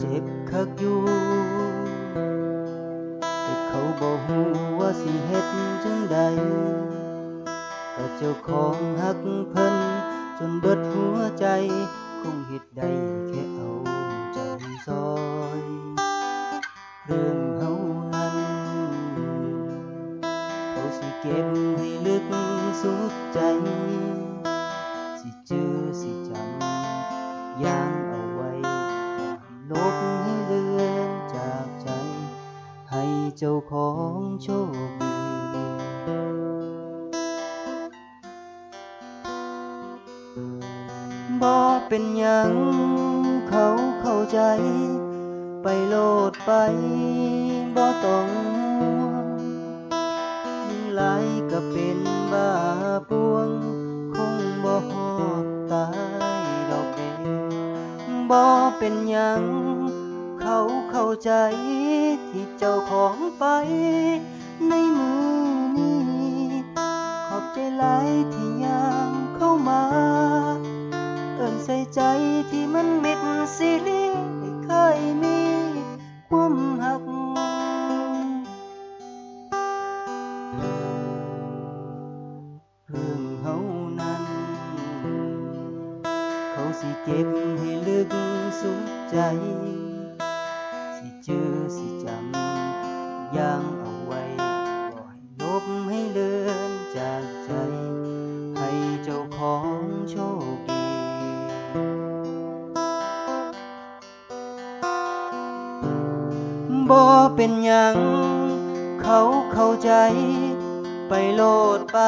เจ็บคักอยู่แต่เขาบอกว่าสิเหตุจังใดแต่เจ้าของหักเพิ่นจนเบิดหัวใจ คงเหตุใดแค่เอาใจซอย เรื่องเฮานั้นเขาสิเก็บให้ลึกสุดใจ สิเจอสิจำ เจ้าของโชคดีบ่เป็นหยังเขาเข้าใจ ไปโลดไปบ่ต้องห่วงยิ่งหลายก็เป็นบ้าปวง คงบ่ฮอดตายดอกเดบ่เป็นหยัง เขาเข้าใจที่เจ้าของไป ในมือนี้ ขอบใจหลายที่ยามเข้ามา เอิ้นใส่ใจที่มันม็ดสิลิไม่เคยมีความหักเรื่องเฮานั้น เขาสิเก็บให้ลึกสุดใจ สิจื้อสิจำย่างเอาไว้บ่ให้ลบให้เลือนจากใจ ให้เจ้าของโชคดีบ่เป็นหยัง เขาเข้าใจ ไปโลดไป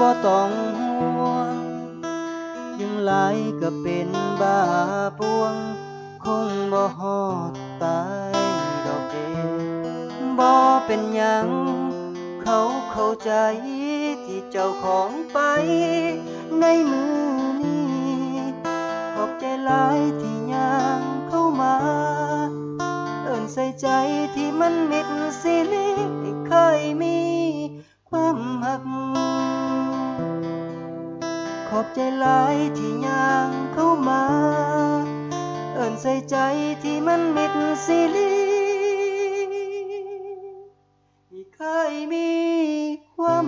บ่ต้องห่วง ยังหลายก็เป็นบ้าปวง คงบ่ฮอดตายดอกเดบ่เป็นหยัง เขาเข้าใจที่เจ้าของไป ในมือนี้ขอบใจหลายที่ย่างเข้ามา เอิ้นใส่ใจที่มันม็ดสิลิไม่เคยมีความหัก ขอบใจหลายที่ย่างเข้ามา อิ้นใส่ใจที่มันมิดสิลีไม่เคยมีความ